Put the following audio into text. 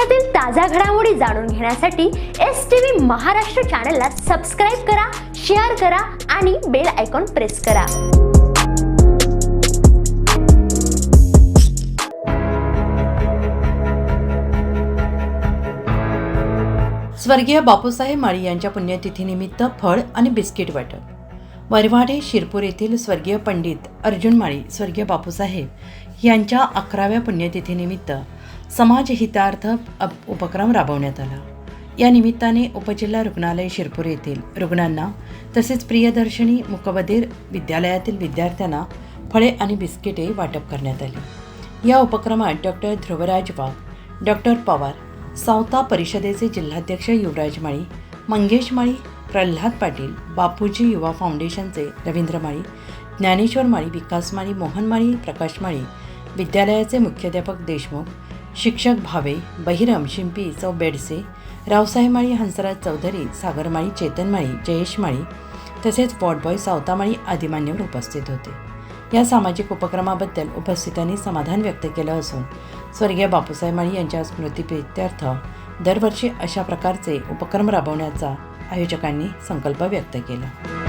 देशातील ताज्या घडामोडी जाणून घेण्यासाठी एस टी व्ही महाराष्ट्र चॅनलला सबस्क्राईब करा शेअर करा आणि बेल आयकॉन प्रेस करा. स्वर्गीय बापूसाहेब माळी यांच्या पुण्यतिथीनिमित्त फळ आणि बिस्किट वाटप. वरवाडे शिरपूर येथील स्वर्गीय पंडित अर्जुन माळी स्वर्गीय बापूसाहेब यांच्या अकराव्या पुण्यतिथीनिमित्त समाजहितार्थ अप- उपक्रम राबवण्यात आला. या निमित्ताने उपजिल्हा रुग्णालय शिरपूर येथील रुग्णांना तसेच प्रियदर्शनी मुकबधीर विद्यालयातील विद्यार्थ्यांना फळे आणि बिस्किटे वाटप करण्यात आली. या उपक्रमात डॉक्टर ध्रुवराज वाघ डॉक्टर पवार सावता परिषदेचे जिल्हाध्यक्ष युवराज माळी मंगेश माळी प्रल्हाद पाटील बापूजी युवा फाउंडेशनचे रवींद्र माळी ज्ञानेश्वर माळी विकास माळी मोहन माळी प्रकाश माळी विद्यालयाचे मुख्याध्यापक देशमुख शिक्षक भावे बहिरम शिंपी चौ बेडसे रावसाहेब माळी हंसराज चौधरी सागरमाळी चेतनमाळी जयेशमाळी जयेश माळी तसेच वॉटबॉय सावतामाळी आदी मान्यवर उपस्थित होते. या सामाजिक उपक्रमाबद्दल उपस्थितांनी समाधान व्यक्त केलं असून स्वर्गीय बापूसाहेब माळी यांच्या स्मृतीप्रित्यर्थ दरवर्षी अशा प्रकारचे उपक्रम राबवण्याचा आयोजकांनी संकल्प व्यक्त केला.